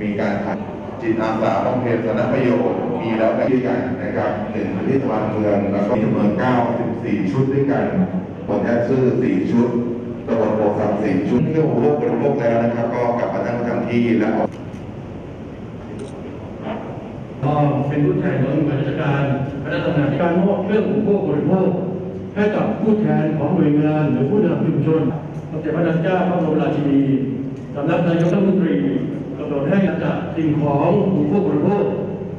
มีการทำจิตอาสาบำเพ็ญสาธารณประโยชน์ มีแล้วแบบด้วยกันนะครับหนึ่งที่ตะวันเมือง แล้วก็มีเมืองเก้าสิบสี่ชุดด้วยกันผลแอดซื่อสี่ชุดตะวันโพสามสี่ชุดเรื่องของโลกบริโภคแล้วนะครับ ก็กลับมาตั้งประจำที่แล้วก็เป็นผู้แทนของหน่วยราชการคณะทำงานการมอบเครื่องอุปโภคบริโภคให้กับผู้แทนของหน่วยงานหรือผู้นำชุมชนสมเด็จพระนางเจ้าพระบรมราชินีสำนักนายกรัฐมนตรีำหนดให้จัดสิ่งของอุปโภคบริโภค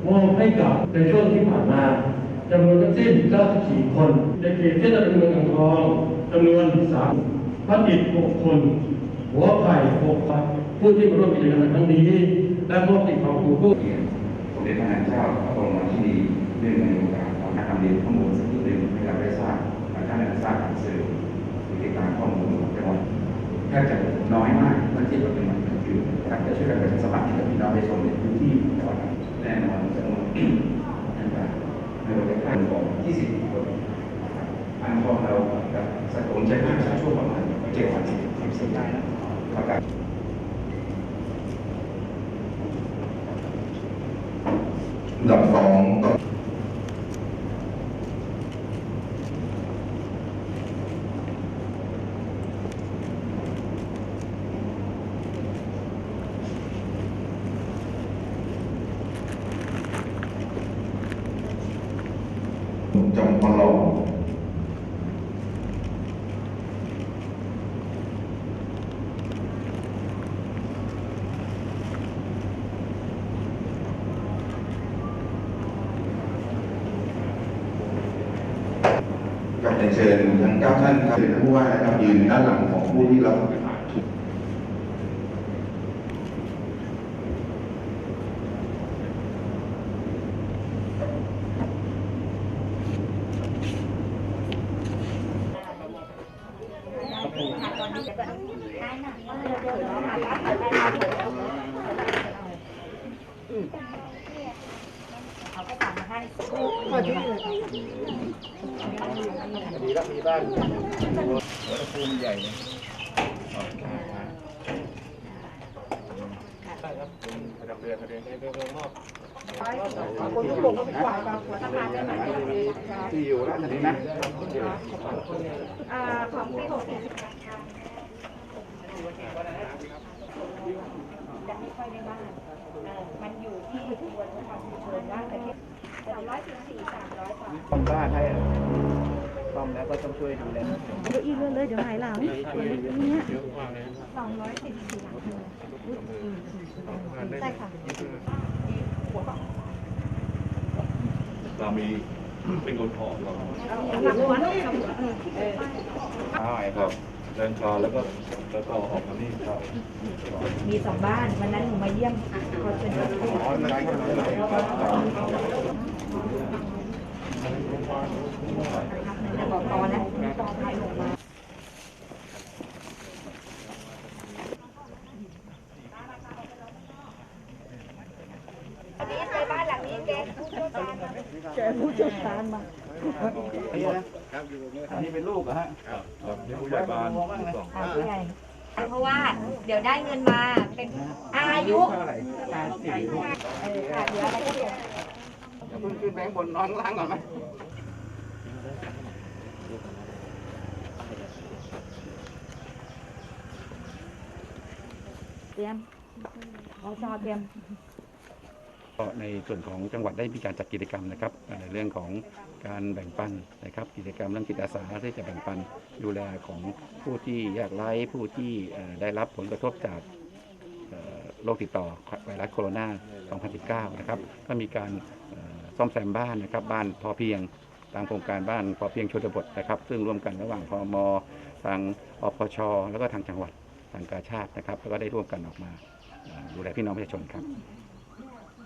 มอบให้กับในช่วงที่ผ่านมาจำนวนทั้งสิ้น 94 คนในเขตเทศบาลเมืองอ่างทองจำนวน3พันอิฐ6คน หัวไผ่6คนผู้ที่มาร่วมกิจกรรมในครั้งนี้ และมอบสิ่งของอุปโภคเกียรติสมเด็จพระนางเจ้าพระบรมราชินี ๆนะครับจะช่วยกันประชาสัมพันธ์ให้กับพี่น้องประชาชนในพื้นที่จังหวัดแน่นอนจำนวนนั่นก็ในวันที่านของ20คนอันพองเรากับสกุลใช้มากช่วงประมาณ7วันสิบสิบได้นะประกาศดับสองต่อ จอมพลองกับเรียนเชิญ ทั้งเก้าท่านครับเชิญท่านผู้ว่านะครับยืนด้านหลังของผู้ที่รับที่อยู่แล้วทีนี้นะอ่าของพี่หกสิบจะไม่ ค่อยได้มากมันอยู่ที่ขบวนความชุมชนว่าแต่ที่สามร้อยสิบสี่สามร้อยกว่าซ่อมบ้านให้ซ่อมแล้วก็ต้องช่วยดูแลเก้าอี้เลื่อนเลยเดี๋ยวหายหลังเนี่ยสองร้อยสิบสี่หลังใช่ค่ะเรามีเป็นคนขอเราหัวใช่ครับ เดินคลอแล้วก็แล้วก็ออกมานี่ครับมีสองบ้านวันนั้นหนูมาเยี่ยมคอนเสิร์ตจะบอกต่อนะต่อไปลงมาอันนี้เคยบ้านหลังนี้แกผู้เชี่ยวชาญมาแกผู้เชี่ยวชาญมา อันนี้เป็นลูกเหรอฮะครับนี่ผู้ใหญ่บ้านสองอ่าผู้ใหญ่เพราะว่าเดี๋ยวได้เงินมาเป็นอายุเท่าไหร่ตาสีเออค่ะเดี๋ยวอะไรก็เดี๋ยวคุณขึ้นแบงค์บนนอนล่างก่อนไหมเตรียมขอชอเตรียม ก็ในส่วนของจังหวัดได้มีการจัดกิจกรรมนะครับในเรื่องของการแบ่งปันนะครับกิจกรรมเรื่องจิตอาสาที่จะแบ่งปันดูแลของผู้ที่ยากไร้ผู้ที่ได้รับผลกระทบจากโรคติดต่อไวรัสโคโรนา 2019 นะครับก็มีการซ่อมแซมบ้านนะครับบ้านพอเพียงตามโครงการบ้านพอเพียงชนบทนะครับ ซึ่งร่วมกันระหว่างพมทางอพช แล้วก็ทางจังหวัดทางกาชาตินะครับแล้วก็ได้ร่วมกันออกมาดูแลพี่น้องประชาชนครับ